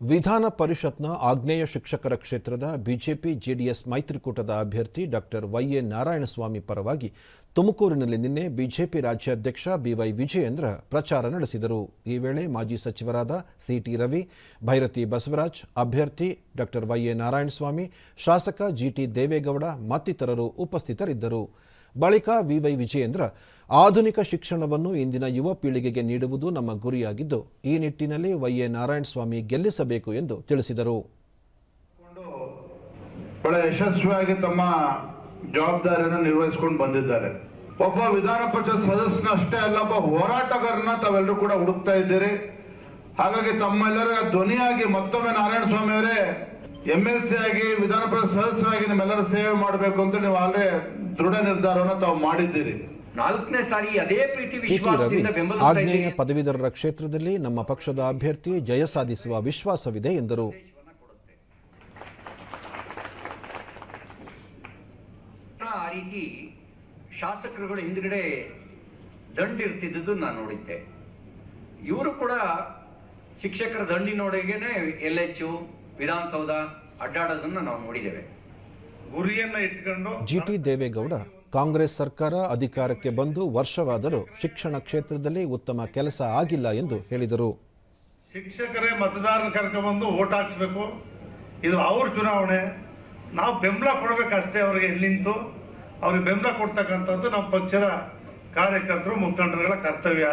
ವಿಧಾನ ಪರಿಷತ್ನ ಆಗ್ನೇಯ ಶಿಕ್ಷಕರ ಕ್ಷೇತ್ರದ ಬಿಜೆಪಿ ಜೆಡಿಎಸ್ ಮೈತ್ರಿಕೂಟದ ಅಭ್ಯರ್ಥಿ ಡಾಕ್ಟರ್ ವೈಎ ನಾರಾಯಣಸ್ವಾಮಿ ಪರವಾಗಿ ತುಮಕೂರಿನಲ್ಲಿ ನಿನ್ನೆ ಬಿಜೆಪಿ ರಾಜ್ಯಾಧ್ಯಕ್ಷ ಬಿವೈ ವಿಜಯೇಂದ್ರ ಪ್ರಚಾರ ನಡೆಸಿದರು. ಈ ವೇಳೆ ಮಾಜಿ ಸಚಿವರಾದ ಸಿಟಿ ರವಿ, ಭೈರತಿ ಬಸವರಾಜ್, ಅಭ್ಯರ್ಥಿ ಡಾಕ್ಟರ್ ವೈಎ ನಾರಾಯಣಸ್ವಾಮಿ, ಶಾಸಕ ಜಿಟಿ ದೇವೇಗೌಡ ಮತ್ತಿತರರು ಉಪಸ್ಥಿತರಿದ್ದರು. ಬಳಿಕ ವಿವೈ ವಿಜಯೇಂದ್ರ, ಆಧುನಿಕ ಶಿಕ್ಷಣವನ್ನು ಇಂದಿನ ಯುವ ಪೀಳಿಗೆಗೆ ನೀಡುವುದು ನಮ್ಮ ಗುರಿಯಾಗಿದ್ದು, ಈ ನಿಟ್ಟಿನಲ್ಲಿ ವಯೆ ನಾರಾಯಣ ಸ್ವಾಮಿ ಗೆಲ್ಲಿಸಬೇಕು ಎಂದು ತಿಳಿಸಿದರು. ಬಹಳ ಯಶಸ್ವಿಯಾಗಿ ತಮ್ಮ ಜವಾಬ್ದಾರಿಯನ್ನು ನಿರ್ವಹಿಸಿಕೊಂಡು ಬಂದಿದ್ದಾರೆ. ಒಬ್ಬ ವಿಧಾನ ಪರಿಷತ್ ಸದಸ್ಯನ ಅಷ್ಟೇ ಅಲ್ಲ, ಒಬ್ಬ ಹೋರಾಟಗಾರನ ತಾವೆಲ್ಲರೂ ಕೂಡ ಹುಡುಕ್ತಾ ಇದ್ದೀರಿ. ಹಾಗಾಗಿ ತಮ್ಮೆಲ್ಲರ ಧ್ವನಿಯಾಗಿ ಮತ್ತೊಮ್ಮೆ ನಾರಾಯಣ ಸ್ವಾಮಿ ಅವರೇ ಎಂ ಎಲ್ ಸಿ ಆಗಿ ವಿಧಾನ ಪರಿಷತ್ ಸದಸ್ಯರಾಗಿ ನಿಮ್ಮೆಲ್ಲರ ಸೇವೆ ಮಾಡಬೇಕು ಅಂತ ನೀವು ಆಗಲೇ ದೃಢ ನಿರ್ಧಾರವನ್ನು ತಾವು ಮಾಡಿದ್ದೀರಿ. ನಾಲ್ಕನೇ ಸಾರಿ ಅದೇ ಪ್ರೀತಿ ರವಿ ವಿಶ್ವಾಸದಿಂದ ಆಗ್ನೇಯ ಪದವೀಧರರ ಕ್ಷೇತ್ರದಲ್ಲಿ ನಮ್ಮ ಪಕ್ಷದ ಅಭ್ಯರ್ಥಿ ಜಯ ಸಾಧಿಸುವ ವಿಶ್ವಾಸವಿದೆ ಎಂದರು. ಆ ರೀತಿ ಶಾಸಕರುಗಳು ಹಿಂದ್ಗಡೆ ದಂಡಿರ್ತಿದ್ದುದು ನಾನು ನೋಡಿದ್ದೆ. ಇವರು ಕೂಡ ಶಿಕ್ಷಕರ ದಂಡಿನೊಳಗೇನೆ ಎಲ್ ಎಚ್ ವಿಧಾನಸೌಧ ಅಡ್ಡಾಡೋದನ್ನ ನಾವು ನೋಡಿದ್ದೇವೆ. ಗುರಿಯನ್ನ ಇಟ್ಕೊಂಡು ಜಿಟಿ ದೇವೇಗೌಡ ಕಾಂಗ್ರೆಸ್ ಸರ್ಕಾರ ಅಧಿಕಾರಕ್ಕೆ ಬಂದು ವರ್ಷವಾದರೂ ಶಿಕ್ಷಣ ಕ್ಷೇತ್ರದಲ್ಲಿ ಉತ್ತಮ ಕೆಲಸ ಆಗಿಲ್ಲ ಎಂದು ಹೇಳಿದರು. ಶಿಕ್ಷಕರೇ ಮತದಾರರ ಕರ್ಕೊಂಡ್ಬಂದು ಓಟ್ ಹಾಕ್ಸ್ಬೇಕು. ಇದು ಅವ್ರ ಚುನಾವಣೆ. ನಾವು ಬೆಂಬಲ ಕೊಡಬೇಕಷ್ಟೇ ಅವ್ರಿಗೆ ನಿಂತು. ಅವ್ರಿಗೆ ಬೆಂಬಲ ಕೊಡ್ತಕ್ಕಂಥದ್ದು ನಮ್ಮ ಪಕ್ಷದ ಕಾರ್ಯಕರ್ತರು ಮುಖಂಡರುಗಳ ಕರ್ತವ್ಯ.